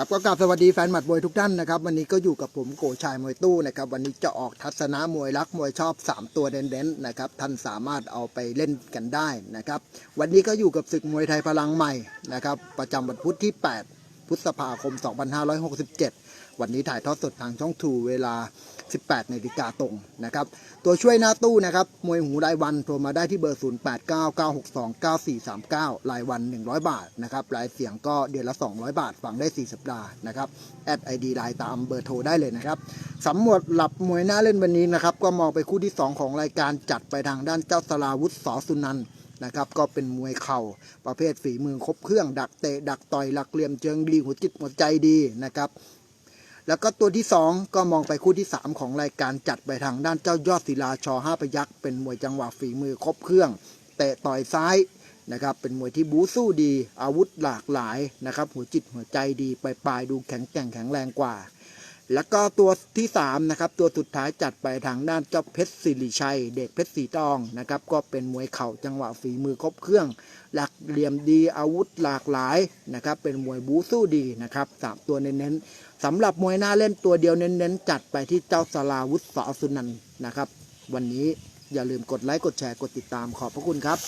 ครับก็กลับสวัสดีแฟนหมัดมวยทุกท่านนะครับวันนี้ก็อยู่กับผมโกชายมวยตู้นะครับวันนี้จะออกทัศนะมวยรักมวยชอบ 3 ตัวเด่นๆนะครับท่านสามารถเอาไปเล่นกันได้นะครับวันนี้ก็อยู่กับศึกมวยไทยพลังใหม่นะครับประจำวันพุธที่ 8 พฤษภาคม 2567 วันนี้ถ่ายทอดสดทางช่องทูเวลา 18นาฬิกาตรงนะครับ ตัวช่วยหน้าตู้นะครับ มวยหูรายวันโทรมาได้ที่เบอร์ 0899629439 รายวัน 100 บาทนะครับ รายเสียงก็เดือนละ 200 บาท ฟังได้ 4 สัปดาห์นะครับแอดไอดีไลน์ตามเบอร์โทรได้เลยนะครับสำหรับหลับมวยหน้าเล่นวันนี้นะครับ ก็มองไปคู่ที่ 2 ของรายการจัดไปทางด้านเจ้าสลาวุธสอสุนันท์ นะครับก็เป็นมวยเข่าประเภทฝีมือครบเครื่อง ดักเตะดักต่อยหลักเหลี่ยมเจิงดีหัวจิตหัวใจดีนะครับแล้วก็ตัวที่ 2 ก็มองไปคู่ที่ 3 ของรายการจัดไปทางด้านเจ้ายอดศิลาชอห้าพยักษ์เป็นมวยจังหวะฝีมือครบเครื่องเตะต่อยซ้ายนะครับเป็นมวยที่บู๊สู้ดี อาวุธหลากหลายนะครับหัวจิตหัวใจดีปลายปลายดูแข็งแกร่งแข็งแรงกว่า แล้วก็ตัวที่3นะครับตัวสุดท้ายจัดไปทางด้านเจ้าเพชรศิริชัย เด็กเพชรสีทองนะครับก็เป็นมวยเข่าจังหวะฝีมือครบเครื่อง หลักเหลี่ยมดีอาวุธหลากหลายนะครับเป็นมวยบู๊สู้ดีนะครับสามตัวเน้นๆสำหรับมวยหน้าเล่นตัวเดียวเน้นๆ จัดไปที่เจ้าสลาวุธสอสุนันนะครับ วันนี้อย่าลืมกดไลค์กดแชร์กดติดตามขอบพระคุณครับ